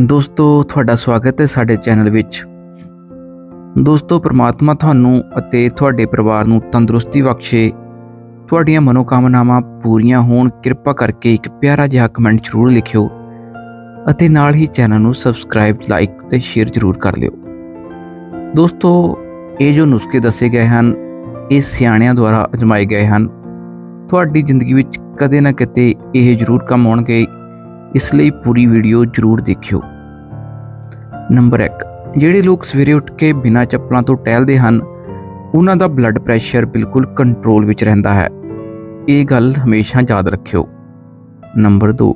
ਦੋਸਤੋ, ਤੁਹਾਡਾ ਸਵਾਗਤ ਹੈ ਸਾਡੇ ਚੈਨਲ ਵਿੱਚ। ਦੋਸਤੋ, ਪ੍ਰਮਾਤਮਾ ਤੁਹਾਨੂੰ ਅਤੇ ਤੁਹਾਡੇ ਪਰਿਵਾਰ ਨੂੰ ਤੰਦਰੁਸਤੀ ਬਖਸ਼ੇ। ਤੁਹਾਡੀਆਂ ਮਨੋਕਾਮਨਾਵਾਂ ਪੂਰੀਆਂ ਹੋਣ, ਕਿਰਪਾ ਕਰਕੇ ਇੱਕ ਪਿਆਰਾ ਜਿਹਾ ਕਮੈਂਟ ਜ਼ਰੂਰ ਲਿਖਿਓ ਅਤੇ ਨਾਲ ਹੀ ਚੈਨਲ ਨੂੰ ਸਬਸਕ੍ਰਾਈਬ ਲਾਈਕ ਤੇ ਸ਼ੇਅਰ ਜ਼ਰੂਰ ਕਰ ਲਿਓ। ਦੋਸਤੋ, ਇਹ ਜੋ ਨੁਸਖੇ ਦੱਸੇ ਗਏ ਹਨ, ਇਹ ਸਿਆਣਿਆਂ ਦੁਆਰਾ ਅਜਮਾਏ ਗਏ ਹਨ। ਤੁਹਾਡੀ ਜ਼ਿੰਦਗੀ ਵਿੱਚ ਕਦੇ ਨਾ ਕਿਤੇ ਇਹ ਜ਼ਰੂਰ ਕੰਮ ਆਉਣਗੇ। ਇਸ ਲਈ ਪੂਰੀ ਵੀਡੀਓ ਜ਼ਰੂਰ ਦੇਖਿਓ। ਨੰਬਰ 1 ਜਿਹੜੇ ਲੋਕ ਸਵੇਰੇ ਉੱਠ ਕੇ ਬਿਨਾਂ ਚੱਪਲਾਂ ਤੋਂ ਟਹਿਲਦੇ ਹਨ, ਉਹਨਾਂ ਦਾ ਬਲੱਡ ਪ੍ਰੈਸ਼ਰ ਬਿਲਕੁਲ ਕੰਟਰੋਲ ਵਿੱਚ ਰਹਿੰਦਾ ਹੈ। ਇਹ ਗੱਲ ਹਮੇਸ਼ਾ ਯਾਦ ਰੱਖਿਓ। ਨੰਬਰ 2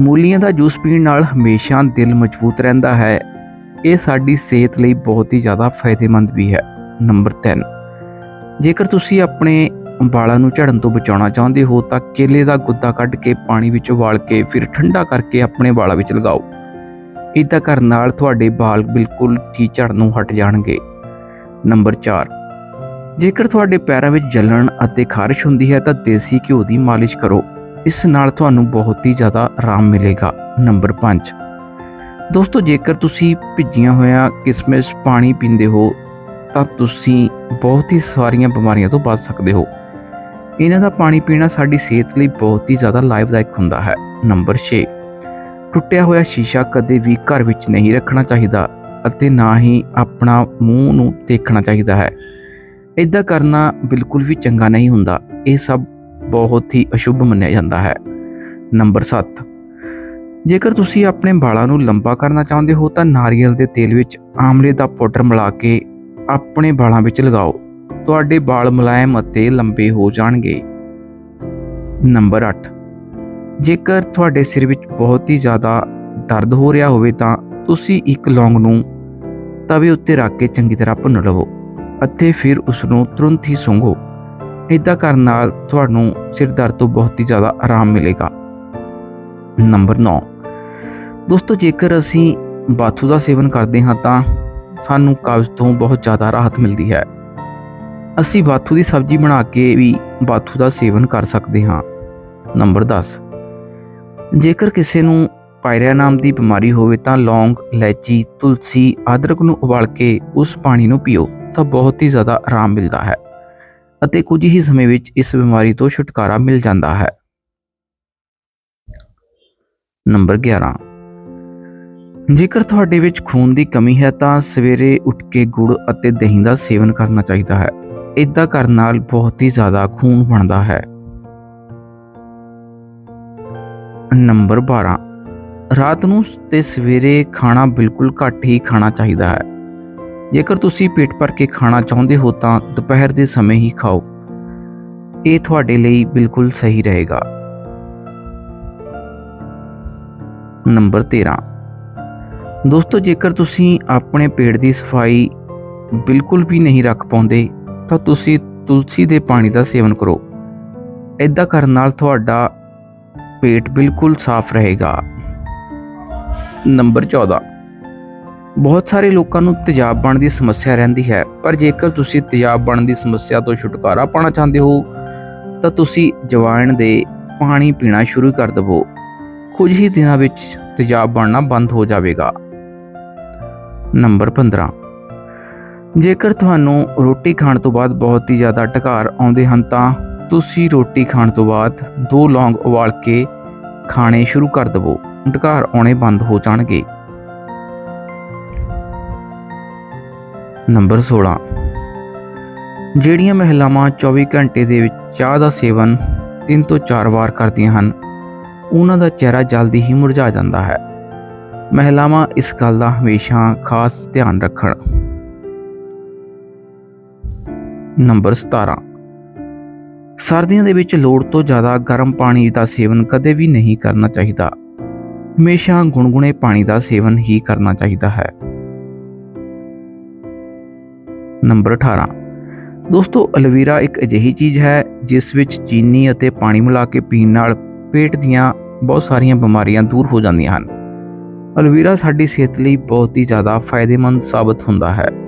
ਮੂਲੀਆਂ ਦਾ ਜੂਸ ਪੀਣ ਨਾਲ ਹਮੇਸ਼ਾ ਦਿਲ ਮਜ਼ਬੂਤ ਰਹਿੰਦਾ ਹੈ। ਇਹ ਸਾਡੀ ਸਿਹਤ ਲਈ ਬਹੁਤ ਹੀ ਜ਼ਿਆਦਾ ਫਾਇਦੇਮੰਦ ਵੀ ਹੈ। ਨੰਬਰ 3 ਜੇਕਰ ਤੁਸੀਂ ਆਪਣੇ ਵਾਲਾਂ ਨੂੰ ਝੜਨ ਤੋਂ ਬਚਾਉਣਾ ਚਾਹੁੰਦੇ ਹੋ ਤਾਂ ਕੇਲੇ ਦਾ ਗੁੱਦਾ ਕੱਢ ਕੇ ਪਾਣੀ ਵਿੱਚ ਉਬਾਲ ਕੇ ਫਿਰ ਠੰਡਾ ਕਰਕੇ ਆਪਣੇ ਵਾਲਾਂ ਵਿੱਚ ਲਗਾਓ। ਇਦਾਂ ਕਰਨ ਨਾਲ ਤੁਹਾਡੇ ਵਾਲ ਬਿਲਕੁਲ ਠੀਕ ਨੂੰ ਹਟ ਜਾਣਗੇ। ਨੰਬਰ 4 ਜੇਕਰ ਤੁਹਾਡੇ ਪੈਰਾਂ ਵਿੱਚ ਜਲਣ ਅਤੇ ਖਾਰਿਸ਼ ਹੁੰਦੀ ਹੈ ਤਾਂ ਦੇਸੀ ਘਿਓ ਦੀ ਮਾਲਿਸ਼ ਕਰੋ। ਇਸ ਨਾਲ ਤੁਹਾਨੂੰ ਬਹੁਤ ਹੀ ਜ਼ਿਆਦਾ ਆਰਾਮ ਮਿਲੇਗਾ। ਨੰਬਰ 5 ਦੋਸਤੋ, ਜੇਕਰ ਤੁਸੀਂ ਭਿੱਜੀਆਂ ਹੋਇਆਂ ਕਿਸਮਿਸ ਪਾਣੀ ਪੀਂਦੇ ਹੋ ਤਾਂ ਤੁਸੀਂ ਬਹੁਤ ਹੀ ਸਾਰੀਆਂ ਬਿਮਾਰੀਆਂ ਤੋਂ ਬਚ ਸਕਦੇ ਹੋ। ਇਹਨਾਂ ਦਾ ਪਾਣੀ ਪੀਣਾ ਸਾਡੀ ਸਿਹਤ ਲਈ ਬਹੁਤ ਹੀ ਜ਼ਿਆਦਾ ਲਾਭਦਾਇਕ ਹੁੰਦਾ ਹੈ। ਨੰਬਰ 6 ਟੁੱਟਿਆ ਹੋਇਆ ਸ਼ੀਸ਼ਾ ਕਦੇ ਵੀ ਘਰ ਵਿੱਚ ਨਹੀਂ ਰੱਖਣਾ ਚਾਹੀਦਾ ਅਤੇ ਨਾ ਹੀ ਆਪਣਾ ਮੂੰਹ ਨੂੰ ਦੇਖਣਾ ਚਾਹੀਦਾ ਹੈ। ਇਦਾਂ ਕਰਨਾ ਬਿਲਕੁਲ ਵੀ ਚੰਗਾ ਨਹੀਂ ਹੁੰਦਾ। ਇਹ ਸਭ ਬਹੁਤ ਹੀ ਅਸ਼ੁਭ ਮੰਨਿਆ ਜਾਂਦਾ ਹੈ। ਨੰਬਰ 7 ਜੇਕਰ ਤੁਸੀਂ ਆਪਣੇ ਵਾਲਾਂ ਨੂੰ ਲੰਬਾ ਕਰਨਾ ਚਾਹੁੰਦੇ ਹੋ ਤਾਂ ਨਾਰੀਅਲ ਦੇ ਤੇਲ ਵਿੱਚ ਆਮਲੇ ਦਾ ਪਾਊਡਰ ਮਿਲਾ ਕੇ ਆਪਣੇ ਵਾਲਾਂ ਵਿੱਚ ਲਗਾਓ। ਤੁਹਾਡੇ ਵਾਲ ਮੁਲਾਇਮ ਅਤੇ ਲੰਬੇ ਹੋ ਜਾਣਗੇ। ਨੰਬਰ 8 ਜੇਕਰ ਤੁਹਾਡੇ ਸਿਰ ਵਿੱਚ ਬਹੁਤ ਹੀ ਜ਼ਿਆਦਾ ਦਰਦ ਹੋ ਰਿਹਾ ਹੋਵੇ ਤਾਂ ਤੁਸੀਂ ਇੱਕ ਲੌਂਗ ਨੂੰ ਤਵੇ ਉੱਤੇ ਰੱਖ ਕੇ ਚੰਗੀ ਤਰ੍ਹਾਂ ਭੁੰਨ ਲਵੋ ਅਤੇ ਫਿਰ ਉਸ ਨੂੰ ਤੁਰੰਤ ਹੀ ਸੁੰਘੋ ਇਦਾਂ ਕਰਨ ਨਾਲ ਤੁਹਾਨੂੰ ਸਿਰ ਦਰਦ ਤੋਂ ਬਹੁਤ ਹੀ ਜ਼ਿਆਦਾ ਆਰਾਮ ਮਿਲੇਗਾ। ਨੰਬਰ 9 ਦੋਸਤੋ, ਜੇਕਰ ਅਸੀਂ ਬਾਥੂ ਦਾ ਸੇਵਨ ਕਰਦੇ ਹਾਂ ਤਾਂ ਸਾਨੂੰ ਕਬਜ਼ ਤੋਂ ਬਹੁਤ ਜ਼ਿਆਦਾ ਰਾਹਤ ਮਿਲਦੀ ਹੈ। ਅਸੀਂ ਬਾਥੂ ਦੀ ਸਬਜ਼ੀ ਬਣਾ ਕੇ ਵੀ ਬਾਥੂ ਦਾ ਸੇਵਨ ਕਰ ਸਕਦੇ ਹਾਂ। ਨੰਬਰ 10 ਜੇਕਰ ਕਿਸੇ ਨੂੰ ਪਾਇਰਿਆ ਨਾਮ ਦੀ ਬਿਮਾਰੀ ਹੋਵੇ ਤਾਂ ਲੌਂਗ, ਇਲਾਇਚੀ, ਤੁਲਸੀ, ਅਦਰਕ ਨੂੰ ਉਬਾਲ ਕੇ ਉਸ ਪਾਣੀ ਨੂੰ ਪੀਓ ਤਾਂ ਬਹੁਤ ਹੀ ਜ਼ਿਆਦਾ ਆਰਾਮ ਮਿਲਦਾ ਹੈ ਅਤੇ ਕੁਝ ਹੀ ਸਮੇਂ ਵਿੱਚ ਇਸ ਬਿਮਾਰੀ ਤੋਂ ਛੁਟਕਾਰਾ ਮਿਲ ਜਾਂਦਾ ਹੈ। ਨੰਬਰ 11 ਜੇਕਰ ਤੁਹਾਡੇ ਵਿੱਚ ਖੂਨ ਦੀ ਕਮੀ ਹੈ ਤਾਂ ਸਵੇਰੇ ਉੱਠ ਕੇ ਗੁੜ ਅਤੇ ਦਹੀਂ ਦਾ ਸੇਵਨ ਕਰਨਾ ਚਾਹੀਦਾ ਹੈ। ਇਦਾਂ ਕਰਨ ਨਾਲ ਬਹੁਤ ਹੀ ਜ਼ਿਆਦਾ ਖੂਨ ਬਣਦਾ ਹੈ। ਨੰਬਰ 12 ਰਾਤ ਨੂੰ ਤੇ ਸਵੇਰੇ ਖਾਣਾ ਬਿਲਕੁਲ ਘੱਟ ਹੀ ਖਾਣਾ ਚਾਹੀਦਾ ਹੈ। ਜੇਕਰ ਤੁਸੀਂ ਪੇਟ ਭਰ ਕੇ ਖਾਣਾ ਚਾਹੁੰਦੇ ਹੋ ਤਾਂ ਦੁਪਹਿਰ ਦੇ ਸਮੇਂ ਹੀ ਖਾਓ। ਇਹ ਤੁਹਾਡੇ ਲਈ ਬਿਲਕੁਲ ਸਹੀ ਰਹੇਗਾ। ਨੰਬਰ 13 ਦੋਸਤੋ, ਜੇਕਰ ਤੁਸੀਂ ਆਪਣੇ ਪੇਟ ਦੀ ਸਫ਼ਾਈ ਬਿਲਕੁਲ ਵੀ ਨਹੀਂ ਰੱਖ ਪਾਉਂਦੇ ਤਾਂ ਤੁਸੀਂ ਤੁਲਸੀ ਦੇ ਪਾਣੀ ਦਾ ਸੇਵਨ ਕਰੋ। ਇਦਾਂ ਕਰਨ ਨਾਲ ਤੁਹਾਡਾ ਪੇਟ ਬਿਲਕੁਲ ਸਾਫ਼ ਰਹੇਗਾ। ਨੰਬਰ 14 ਬਹੁਤ ਸਾਰੇ ਲੋਕਾਂ ਨੂੰ ਤੇਜ਼ਾਬ ਬਣਨ ਦੀ ਸਮੱਸਿਆ ਰਹਿੰਦੀ ਹੈ, ਪਰ ਜੇਕਰ ਤੁਸੀਂ ਤੇਜ਼ਾਬ ਬਣਨ ਦੀ ਸਮੱਸਿਆ ਤੋਂ ਛੁਟਕਾਰਾ ਪਾਉਣਾ ਚਾਹੁੰਦੇ ਹੋ, ਤਾਂ ਤੁਸੀਂ ਜਵਾਇਣ ਦੇ ਪਾਣੀ ਪੀਣਾ ਸ਼ੁਰੂ ਕਰ ਦਿਵੋ। ਕੁਝ ਹੀ ਦਿਨਾਂ ਵਿੱਚ ਤੇਜ਼ਾਬ ਬਣਨਾ ਬੰਦ ਹੋ ਜਾਵੇਗਾ। ਨੰਬਰ 15 ਜੇਕਰ ਤੁਹਾਨੂੰ ਰੋਟੀ ਖਾਣ ਤੋਂ ਬਾਅਦ ਬਹੁਤ ਹੀ ਜ਼ਿਆਦਾ ਢਕਾਰ ਆਉਂਦੇ ਹਨ ਤਾਂ ਤੁਸੀਂ ਰੋਟੀ ਖਾਣ ਤੋਂ ਬਾਅਦ ਦੋ ਲੌਂਗ ਉਬਾਲ ਕੇ ਖਾਣੇ ਸ਼ੁਰੂ ਕਰ ਦਿਵੋ। ਢਕਾਰ ਆਉਣੇ ਬੰਦ ਹੋ ਜਾਣਗੇ। ਨੰਬਰ 16 ਜਿਹੜੀਆਂ ਮਹਿਲਾਵਾਂ 24 ਘੰਟੇ ਦੇ ਵਿੱਚ ਚਾਹ ਦਾ ਸੇਵਨ 3 ਤੋਂ 4 ਵਾਰ ਕਰਦੀਆਂ ਹਨ, ਉਹਨਾਂ ਦਾ ਚਿਹਰਾ ਜਲਦੀ ਹੀ ਮੁਰਝਾ ਜਾਂਦਾ ਹੈ। ਮਹਿਲਾਵਾਂ ਇਸ ਗੱਲ ਦਾ ਹਮੇਸ਼ਾ ਖਾਸ ਧਿਆਨ ਰੱਖਣ। ਨੰਬਰ 17 ਸਰਦੀਆਂ ਦੇ ਵਿੱਚ ਲੋੜ ਤੋਂ ਜ਼ਿਆਦਾ ਗਰਮ ਪਾਣੀ ਦਾ ਸੇਵਨ ਕਦੇ ਵੀ ਨਹੀਂ ਕਰਨਾ ਚਾਹੀਦਾ। ਹਮੇਸ਼ਾ ਗੁਨਗੁਨੇ ਪਾਣੀ ਦਾ ਸੇਵਨ ਹੀ ਕਰਨਾ ਚਾਹੀਦਾ ਹੈ। ਨੰਬਰ 18 ਦੋਸਤੋ, ਅਲਵੀਰਾ ਇੱਕ ਅਜਿਹੀ ਚੀਜ਼ ਹੈ ਜਿਸ ਵਿੱਚ ਚੀਨੀ ਅਤੇ ਪਾਣੀ ਮਿਲਾ ਕੇ ਪੀਣ ਨਾਲ ਪੇਟ ਦੀਆਂ ਬਹੁਤ ਸਾਰੀਆਂ ਬਿਮਾਰੀਆਂ ਦੂਰ ਹੋ ਜਾਂਦੀਆਂ ਹਨ। ਅਲਵੀਰਾ ਸਾਡੀ ਸਿਹਤ ਲਈ ਬਹੁਤ ਹੀ ਜ਼ਿਆਦਾ ਫਾਇਦੇਮੰਦ ਸਾਬਤ ਹੁੰਦਾ ਹੈ।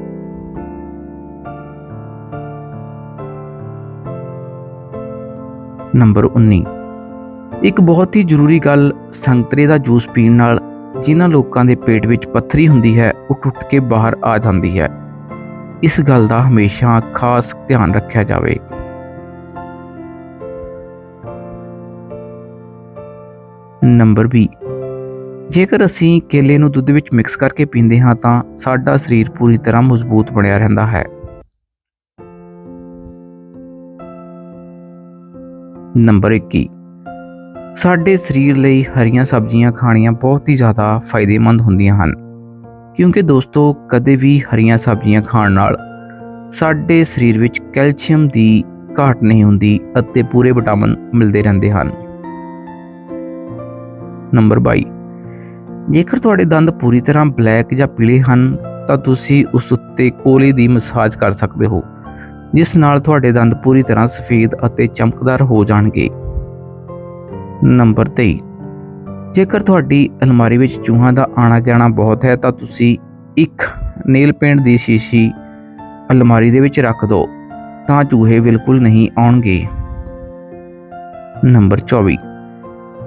ਨੰਬਰ 19 ਇੱਕ ਬਹੁਤ ਹੀ ਜ਼ਰੂਰੀ ਗੱਲ ਸੰਤਰੇ ਦਾ ਜੂਸ ਪੀਣ ਨਾਲ ਜਿਨ੍ਹਾਂ ਲੋਕਾਂ ਦੇ ਪੇਟ ਵਿੱਚ ਪੱਥਰੀ ਹੁੰਦੀ ਹੈ, ਉਹ ਟੁੱਟ ਕੇ ਬਾਹਰ ਆ ਜਾਂਦੀ ਹੈ। ਇਸ ਗੱਲ ਦਾ ਹਮੇਸ਼ਾ ਖਾਸ ਧਿਆਨ ਰੱਖਿਆ ਜਾਵੇ। ਨੰਬਰ 20 ਜੇਕਰ ਅਸੀਂ ਕੇਲੇ ਨੂੰ ਦੁੱਧ ਵਿੱਚ ਮਿਕਸ ਕਰਕੇ ਪੀਂਦੇ ਹਾਂ ਤਾਂ ਸਾਡਾ ਸਰੀਰ ਪੂਰੀ ਤਰ੍ਹਾਂ ਮਜ਼ਬੂਤ ਬਣਿਆ ਰਹਿੰਦਾ ਹੈ। ਨੰਬਰ 21 ਸਾਡੇ ਸਰੀਰ ਲਈ ਹਰੀਆਂ ਸਬਜ਼ੀਆਂ ਖਾਣੀਆਂ ਬਹੁਤ ਹੀ ਜ਼ਿਆਦਾ ਫਾਇਦੇਮੰਦ ਹੁੰਦੀਆਂ ਹਨ। ਕਿਉਂਕਿ ਦੋਸਤੋ, ਕਦੇ ਵੀ ਹਰੀਆਂ ਸਬਜ਼ੀਆਂ ਖਾਣ ਨਾਲ ਸਾਡੇ ਸਰੀਰ ਵਿੱਚ ਕੈਲਸ਼ੀਅਮ ਦੀ ਘਾਟ ਨਹੀਂ ਹੁੰਦੀ ਅਤੇ ਪੂਰੇ ਵਿਟਾਮਿਨ ਮਿਲਦੇ ਰਹਿੰਦੇ ਹਨ। ਨੰਬਰ 22 ਜੇਕਰ ਤੁਹਾਡੇ ਦੰਦ ਪੂਰੀ ਤਰ੍ਹਾਂ ਬਲੈਕ ਜਾਂ ਪੀਲੇ ਹਨ, ਤਾਂ ਤੁਸੀਂ ਉਸ ਉੱਤੇ ਕੋਲੇ ਦੀ ਮਸਾਜ ਕਰ ਸਕਦੇ ਹੋ। ਜਿਸ ਨਾਲ ਤੁਹਾਡੇ ਦੰਦ ਪੂਰੀ ਤਰ੍ਹਾਂ ਸਫੇਦ ਅਤੇ ਚਮਕਦਾਰ ਹੋ ਜਾਣਗੇ। ਨੰਬਰ 23 ਜੇਕਰ ਤੁਹਾਡੀ ਅਲਮਾਰੀ ਵਿੱਚ ਚੂਹਾਂ ਦਾ ਆਣਾ ਜਾਣਾ ਬਹੁਤ ਹੈ, ਤਾਂ ਤੁਸੀਂ ਇੱਕ ਨੇਲ ਪੇਂਟ ਦੀ ਸ਼ੀਸ਼ੀ ਅਲਮਾਰੀ ਦੇ ਵਿੱਚ ਰੱਖ ਦਿਓ, ਤਾਂ ਚੂਹੇ ਬਿਲਕੁਲ ਨਹੀਂ ਆਉਣਗੇ। ਨੰਬਰ 24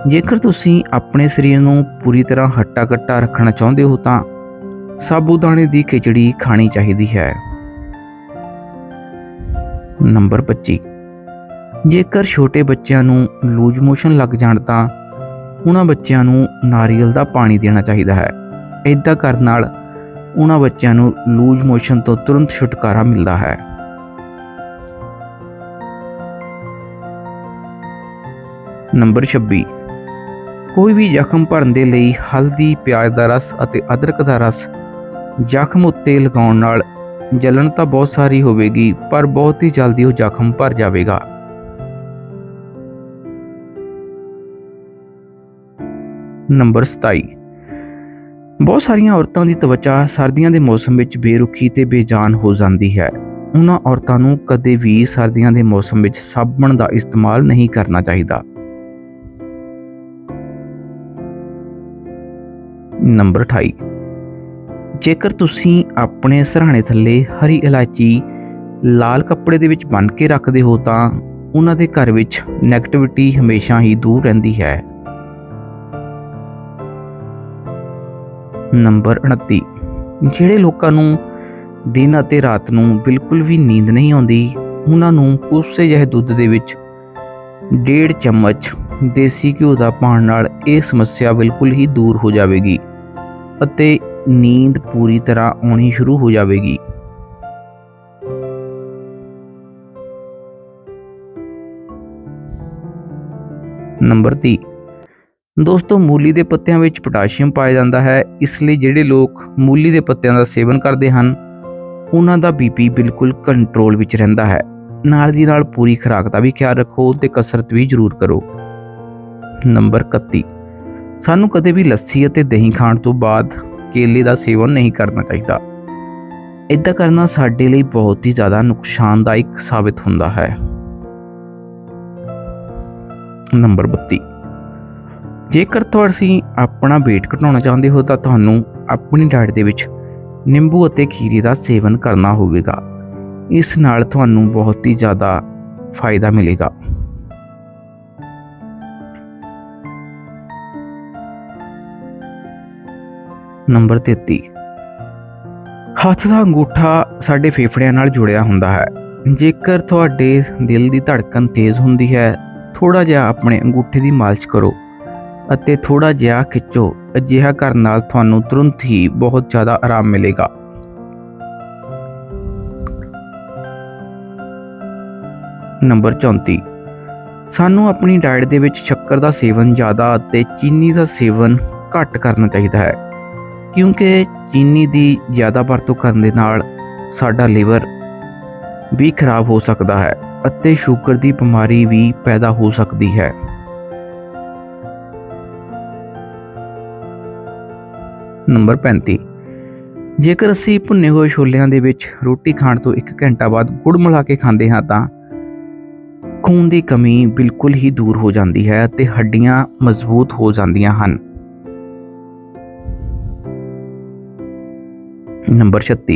ਜੇਕਰ ਤੁਸੀਂ ਆਪਣੇ ਸਰੀਰ ਨੂੰ ਪੂਰੀ ਤਰ੍ਹਾਂ ਹੱਟਾ-ਕੱਟਾ ਰੱਖਣਾ ਚਾਹੁੰਦੇ ਹੋ, ਤਾਂ ਸਾਬੂਦਾਣੇ ਦੀ ਖਿਚੜੀ ਖਾਣੀ ਚਾਹੀਦੀ ਹੈ। ਨੰਬਰ 25 ਜੇਕਰ ਛੋਟੇ ਬੱਚਿਆਂ ਨੂੰ ਲੂਜ ਮੋਸ਼ਨ ਲੱਗ ਜਾਣ ਤਾਂ ਉਹਨਾਂ ਬੱਚਿਆਂ ਨੂੰ ਨਾਰੀਅਲ ਦਾ ਪਾਣੀ ਦੇਣਾ ਚਾਹੀਦਾ ਹੈ। ਇਦਾਂ ਕਰਨ ਨਾਲ ਉਹਨਾਂ ਬੱਚਿਆਂ ਨੂੰ ਲੂਜ ਮੋਸ਼ਨ ਤੋਂ ਤੁਰੰਤ ਛੁਟਕਾਰਾ ਮਿਲਦਾ ਹੈ। ਨੰਬਰ 26 ਕੋਈ ਵੀ ਜ਼ਖਮ ਭਰਨ ਦੇ ਲਈ ਹਲਦੀ, ਪਿਆਜ਼ ਦਾ ਰਸ ਅਤੇ ਅਦਰਕ ਦਾ ਰਸ ਜ਼ਖਮ ਉੱਤੇ ਲਗਾਉਣ ਨਾਲ ਜਲਣ ਤਾਂ ਬਹੁਤ ਸਾਰੀ ਹੋਵੇਗੀ, ਪਰ ਬਹੁਤ ਹੀ ਜਲਦੀ ਉਹ ਜ਼ਖਮ ਭਰ ਜਾਵੇਗਾ। ਨੰਬਰ 27 ਬਹੁਤ ਸਾਰੀਆਂ ਔਰਤਾਂ ਦੀ ਤਵਚਾ ਸਰਦੀਆਂ ਦੇ ਮੌਸਮ ਵਿੱਚ ਬੇਰੁਖੀ ਤੇ ਬੇਜਾਨ ਹੋ ਜਾਂਦੀ ਹੈ। ਉਹਨਾਂ ਔਰਤਾਂ ਨੂੰ ਕਦੇ ਵੀ ਸਰਦੀਆਂ ਦੇ ਮੌਸਮ ਵਿੱਚ ਸਾਬਣ ਦਾ ਇਸਤੇਮਾਲ ਨਹੀਂ ਕਰਨਾ ਚਾਹੀਦਾ। ਨੰਬਰ 28 ਜੇਕਰ ਤੁਸੀਂ ਆਪਣੇ ਸਰਾਣੇ ਥੱਲੇ ਹਰੀ ਇਲਾਇਚੀ ਲਾਲ ਕੱਪੜੇ ਦੇ ਵਿੱਚ ਬੰਨ੍ਹ ਕੇ ਰੱਖਦੇ ਹੋ ਤਾਂ ਉਹਨਾਂ ਦੇ ਘਰ ਵਿੱਚ 네ਗੇਟਿਵਿਟੀ ਹਮੇਸ਼ਾ ਹੀ ਦੂਰ ਰਹਿੰਦੀ ਹੈ। ਨੰਬਰ 29 ਜਿਹੜੇ ਲੋਕਾਂ ਨੂੰ ਦਿਨ ਅਤੇ ਰਾਤ ਨੂੰ ਬਿਲਕੁਲ ਵੀ ਨੀਂਦ ਨਹੀਂ ਆਉਂਦੀ, ਉਹਨਾਂ ਨੂੰ ਕੋਸੇ ਜਿਹੇ ਦੁੱਧ ਦੇ ਵਿੱਚ ਡੇਢ ਚਮਚ ਦੇਸੀ ਘਿਓ ਦਾ ਪਾਣ ਨਾਲ ਇਹ ਸਮੱਸਿਆ ਬਿਲਕੁਲ ਹੀ ਦੂਰ ਹੋ ਜਾਵੇਗੀ ਅਤੇ ਨੀਂਦ ਪੂਰੀ ਤਰ੍ਹਾਂ ਆਉਣੀ ਸ਼ੁਰੂ ਹੋ ਜਾਵੇਗੀ। ਨੰਬਰ 30 ਦੋਸਤੋ, ਮੂਲੀ ਦੇ ਪੱਤਿਆਂ ਵਿੱਚ ਪੋਟਾਸ਼ੀਅਮ ਪਾਇਆ ਜਾਂਦਾ ਹੈ, ਇਸ ਲਈ ਜਿਹੜੇ ਲੋਕ ਮੂਲੀ ਦੇ ਪੱਤਿਆਂ ਦਾ ਸੇਵਨ ਕਰਦੇ ਹਨ, ਉਹਨਾਂ ਦਾ ਬੀਪੀ ਬਿਲਕੁਲ ਕੰਟਰੋਲ ਵਿੱਚ ਰਹਿੰਦਾ ਹੈ। ਨਾਲ ਦੀ ਨਾਲ ਪੂਰੀ ਖੁਰਾਕ ਦਾ ਵੀ ਖਿਆਲ ਰੱਖੋ ਤੇ ਕਸਰਤ ਵੀ ਜ਼ਰੂਰ ਕਰੋ। ਨੰਬਰ 31 ਸਾਨੂੰ ਕਦੇ ਵੀ ਲੱਸੀ ਅਤੇ ਦਹੀਂ ਖਾਣ ਤੋਂ ਬਾਅਦ ਕੇਲੇ ਦਾ ਸੇਵਨ ਨਹੀਂ ਕਰਨਾ ਚਾਹੀਦਾ। ਇਦਾਂ ਕਰਨਾ ਸਾਡੇ ਲਈ ਬਹੁਤ ਹੀ ਜ਼ਿਆਦਾ ਨੁਕਸਾਨਦਾਇਕ ਸਾਬਿਤ ਹੁੰਦਾ ਹੈ। ਨੰਬਰ 32 ਜੇਕਰ ਤੁਸੀਂ ਆਪਣਾ weight ਘਟਾਉਣਾ ਚਾਹੁੰਦੇ ਹੋ ਤਾਂ ਤੁਹਾਨੂੰ ਆਪਣੀ ਡਾਈਟ ਦੇ ਵਿੱਚ ਨਿੰਬੂ ਅਤੇ ਖੀਰੇ ਦਾ ਸੇਵਨ ਕਰਨਾ ਹੋਵੇਗਾ। ਇਸ ਨਾਲ ਤੁਹਾਨੂੰ ਬਹੁਤ ਹੀ ਜ਼ਿਆਦਾ ਫਾਇਦਾ ਮਿਲੇਗਾ। ਨੰਬਰ 33 ਹੱਥ ਦਾ ਅੰਗੂਠਾ ਸਾਡੇ ਫੇਫੜਿਆਂ ਨਾਲ ਜੁੜਿਆ ਹੁੰਦਾ ਹੈ। ਜੇਕਰ ਤੁਹਾਡੇ ਦਿਲ ਦੀ ਧੜਕਣ ਤੇਜ਼ ਹੁੰਦੀ ਹੈ ਥੋੜਾ ਜਿਹਾ ਆਪਣੇ ਅੰਗੂਠੇ ਦੀ ਮਾਲਿਸ਼ ਕਰੋ ਅਤੇ ਥੋੜਾ ਜਿਹਾ ਖਿੱਚੋ। ਅਜਿਹਾ ਕਰਨ ਨਾਲ ਤੁਹਾਨੂੰ ਤੁਰੰਤ ਹੀ ਬਹੁਤ ਜ਼ਿਆਦਾ ਆਰਾਮ ਮਿਲੇਗਾ। ਨੰਬਰ 34 ਸਾਨੂੰ ਆਪਣੀ ਡਾਈਟ ਦੇ ਵਿੱਚ ਸ਼ੱਕਰ ਦਾ ਸੇਵਨ ਜ਼ਿਆਦਾ ਅਤੇ ਚੀਨੀ ਦਾ ਸੇਵਨ ਘੱਟ ਕਰਨਾ ਚਾਹੀਦਾ ਹੈ। ਕਿਉਂਕਿ ਚੀਨੀ ਦੀ ਜ਼ਿਆਦਾ ਵਰਤੋਂ ਕਰਨ ਦੇ ਨਾਲ ਸਾਡਾ ਲੀਵਰ ਵੀ ਖਰਾਬ ਹੋ ਸਕਦਾ ਹੈ ਅਤੇ ਸ਼ੂਗਰ ਦੀ ਬਿਮਾਰੀ ਵੀ ਪੈਦਾ ਹੋ ਸਕਦੀ ਹੈ। ਨੰਬਰ 35 ਜੇਕਰ ਅਸੀਂ ਭੁੰਨੇ ਹੋਏ ਛੋਲਿਆਂ ਦੇ ਵਿੱਚ ਰੋਟੀ ਖਾਣ ਤੋਂ 1 ਘੰਟਾ ਬਾਅਦ ਗੁੜ ਮਿਲਾ ਕੇ ਖਾਂਦੇ ਹਾਂ ਤਾਂ ਖੂਨ ਦੀ ਕਮੀ ਬਿਲਕੁਲ ਹੀ ਦੂਰ ਹੋ ਜਾਂਦੀ ਹੈ ਅਤੇ ਹੱਡੀਆਂ ਮਜ਼ਬੂਤ ਹੋ ਜਾਂਦੀਆਂ ਹਨ। ਨੰਬਰ 36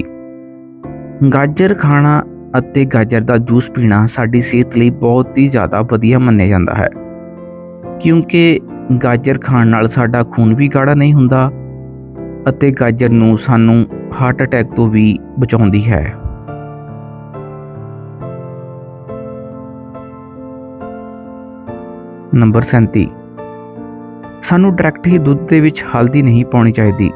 ਗਾਜਰ ਖਾਣਾ ਅਤੇ ਗਾਜਰ ਦਾ ਜੂਸ ਪੀਣਾ ਸਾਡੀ ਸਿਹਤ ਲਈ ਬਹੁਤ ਹੀ ਜ਼ਿਆਦਾ ਵਧੀਆ ਮੰਨਿਆ ਜਾਂਦਾ ਹੈ। ਕਿਉਂਕਿ ਗਾਜਰ ਖਾਣ ਨਾਲ ਸਾਡਾ ਖੂਨ ਵੀ ਗਾੜਾ ਨਹੀਂ ਹੁੰਦਾ ਅਤੇ ਗਾਜਰ ਨੂੰ ਸਾਨੂੰ ਹਾਰਟ ਅਟੈਕ ਤੋਂ ਵੀ ਬਚਾਉਂਦੀ ਹੈ। ਨੰਬਰ 37 ਸਾਨੂੰ ਡਾਇਰੈਕਟ ਹੀ ਦੁੱਧ ਦੇ ਵਿੱਚ ਹਲਦੀ ਨਹੀਂ ਪਾਉਣੀ ਚਾਹੀਦੀ।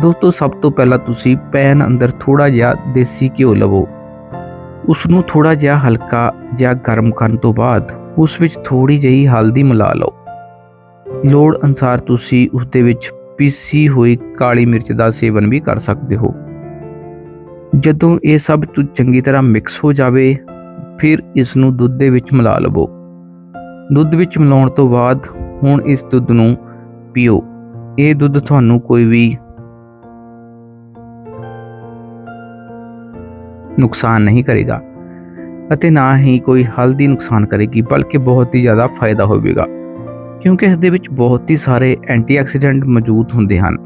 ਦੋਸਤੋ, ਸਭ ਤੋਂ ਪਹਿਲਾਂ ਤੁਸੀਂ ਪੈਨ ਅੰਦਰ ਥੋੜਾ ਜਿਹਾ ਦੇਸੀ ਘਿਓ ਲਵੋ। ਉਸ ਨੂੰ ਥੋੜਾ ਜਿਹਾ ਹਲਕਾ ਜਾਂ ਗਰਮ ਕਰਨ ਤੋਂ ਬਾਅਦ ਉਸ ਵਿੱਚ ਥੋੜੀ ਜਿਹੀ ਹਲਦੀ ਮਿਲਾ ਲਓ। ਲੋੜ ਅਨਸਾਰ ਤੁਸੀਂ ਉਸ ਦੇ ਵਿੱਚ ਪੀਸੀ ਹੋਈ ਕਾਲੀ ਮਿਰਚ ਦਾ ਸੇਵਨ ਵੀ ਕਰ ਸਕਦੇ ਹੋ। ਜਦੋਂ ਇਹ ਸਭ ਤੋਂ ਚੰਗੀ ਤਰ੍ਹਾਂ ਮਿਕਸ ਹੋ ਜਾਵੇ, ਫਿਰ ਇਸ ਨੂੰ ਦੁੱਧ ਦੇ ਵਿੱਚ ਮਿਲਾ ਲਵੋ। ਦੁੱਧ ਵਿੱਚ ਮਿਲਾਉਣ ਤੋਂ ਬਾਅਦ ਹੁਣ ਇਸ ਦੁੱਧ ਨੂੰ ਪੀਓ। ਇਹ ਦੁੱਧ ਤੁਹਾਨੂੰ ਕੋਈ ਵੀ ਨੁਕਸਾਨ ਨਹੀਂ ਕਰੇਗਾ ਅਤੇ ਨਾ ਹੀ ਕੋਈ ਹਲਦੀ ਨੁਕਸਾਨ ਕਰੇਗੀ, ਬਲਕਿ ਬਹੁਤ ਹੀ ਜ਼ਿਆਦਾ ਫਾਇਦਾ ਹੋਵੇਗਾ, ਕਿਉਂਕਿ ਇਸ ਦੇ ਵਿੱਚ ਬਹੁਤ ਹੀ ਸਾਰੇ ਐਂਟੀਆਕਸੀਡੈਂਟ ਮੌਜੂਦ ਹੁੰਦੇ ਹਨ।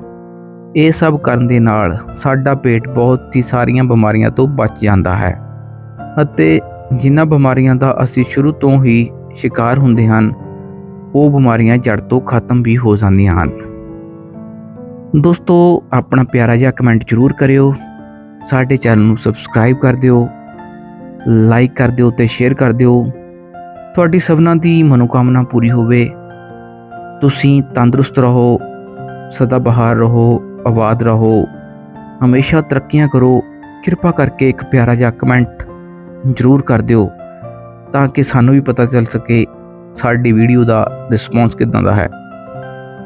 ਇਹ ਸਭ ਕਰਨ ਦੇ ਨਾਲ ਸਾਡਾ ਪੇਟ ਬਹੁਤ ਹੀ ਸਾਰੀਆਂ ਬਿਮਾਰੀਆਂ ਤੋਂ ਬਚ ਜਾਂਦਾ ਹੈ ਅਤੇ ਜਿਨ੍ਹਾਂ ਬਿਮਾਰੀਆਂ ਦਾ ਅਸੀਂ ਸ਼ੁਰੂ ਤੋਂ ਹੀ ਸ਼ਿਕਾਰ ਹੁੰਦੇ ਹਨ, ਉਹ ਬਿਮਾਰੀਆਂ ਜੜ ਤੋਂ ਖਤਮ ਵੀ ਹੋ ਜਾਂਦੀਆਂ ਹਨ। ਦੋਸਤੋ, ਆਪਣਾ ਪਿਆਰਾ ਜਿਹਾ ਕਮੈਂਟ ਜ਼ਰੂਰ ਕਰਿਓ। ਸਾਡੇ ਚੈਨਲ ਨੂੰ ਸਬਸਕ੍ਰਾਈਬ ਕਰ ਦਿਓ ਲਾਈਕ ਕਰ ਦਿਓ ਤੇ ਸ਼ੇਅਰ ਕਰ ਦਿਓ। ਤੁਹਾਡੀ ਸਭਨਾਂ ਦੀ ਮਨੋਕਾਮਨਾ ਪੂਰੀ ਹੋਵੇ। ਤੁਸੀਂ ਤੰਦਰੁਸਤ ਰਹੋ, ਸਦਾ ਬਹਾਰ ਰਹੋ, ਆਬਾਦ ਰਹੋ। ਹਮੇਸ਼ਾ ਤਰੱਕੀਆਂ ਕਰੋ, ਕਿਰਪਾ ਕਰਕੇ ਇੱਕ ਪਿਆਰਾ ਜਿਹਾ ਕਮੈਂਟ ਜ਼ਰੂਰ ਕਰ ਦਿਓ, ਤਾਂ ਕਿ ਸਾਨੂੰ ਵੀ ਪਤਾ ਚੱਲ ਸਕੇ ਸਾਡੀ ਵੀਡੀਓ ਦਾ ਰਿਸਪੌਂਸ ਕਿਦਾਂ ਦਾ ਹੈ।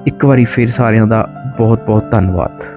ਇੱਕ ਵਾਰੀ ਫਿਰ ਸਾਰਿਆਂ ਦਾ ਬਹੁਤ ਬਹੁਤ ਧੰਨਵਾਦ।